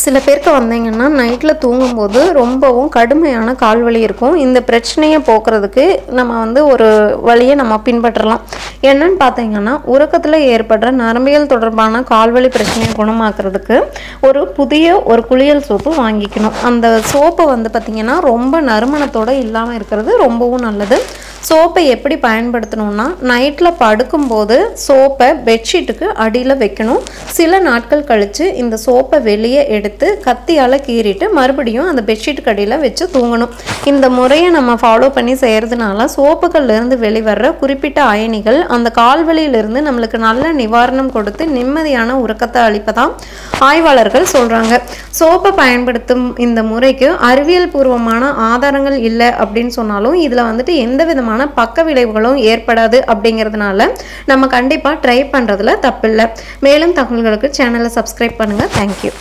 சில பேருக்கு வந்தீங்கன்னா நைட்டில் தூங்கும்போது ரொம்பவும் கடுமையான கால்வலி இருக்கும். இந்த பிரச்சனையை போக்குறதுக்கு நம்ம வந்து ஒரு வழியை நம்ம பின்பற்றலாம். என்னன்னு பார்த்தீங்கன்னா உறக்கத்தில் ஏற்படுற நரம்பியல் தொடர்பான கால்வலி பிரச்சனையை குணமாக்குறதுக்கு ஒரு புதிய ஒரு குளியல் சோப்பு வாங்கிக்கணும். அந்த சோப்பு வந்து பார்த்திங்கன்னா ரொம்ப நறுமணத்தோடு இல்லாமல் இருக்கிறது ரொம்பவும் நல்லது. சோப்பை எப்படி பயன்படுத்தணும்னா நைட்டில் படுக்கும்போது சோப்பை பெட்ஷீட்டுக்கு அடியில் வைக்கணும். சில நாட்கள் கழித்து இந்த சோப்பை வெளியே எடுத்து கத்தியால் கீறிட்டு மறுபடியும் அந்த பெட்ஷீட்டுக்கு அடியில் வச்சு தூங்கணும். இந்த முறையை நம்ம ஃபாலோ பண்ணி செய்கிறதுனால சோப்புகள்லேருந்து வெளிவர்ற குறிப்பிட்ட அயனிகள் அந்த கால்வழியிலிருந்து நம்மளுக்கு நல்ல நிவாரணம் கொடுத்து நிம்மதியான உறக்கத்தை அளிப்பதா ஆய்வாளர்கள் சொல்கிறாங்க சோப்பை பயன்படுத்தும் இந்த முறைக்கு அறிவியல் பூர்வமான ஆதாரங்கள் இல்லை அப்படின்னு சொன்னாலும் இதில் வந்துட்டு எந்த விதமான விதமான பக்க விளைவுகளும் ஏற்படாது அப்படிங்கிறதுனால நம்ம கண்டிப்பாக ட்ரை பண்ணுறதுல தப்பில்லை. மேலும் தகவல்களுக்கு சேனலை சப்ஸ்கிரைப் பண்ணுங்கள் தேங்க்யூ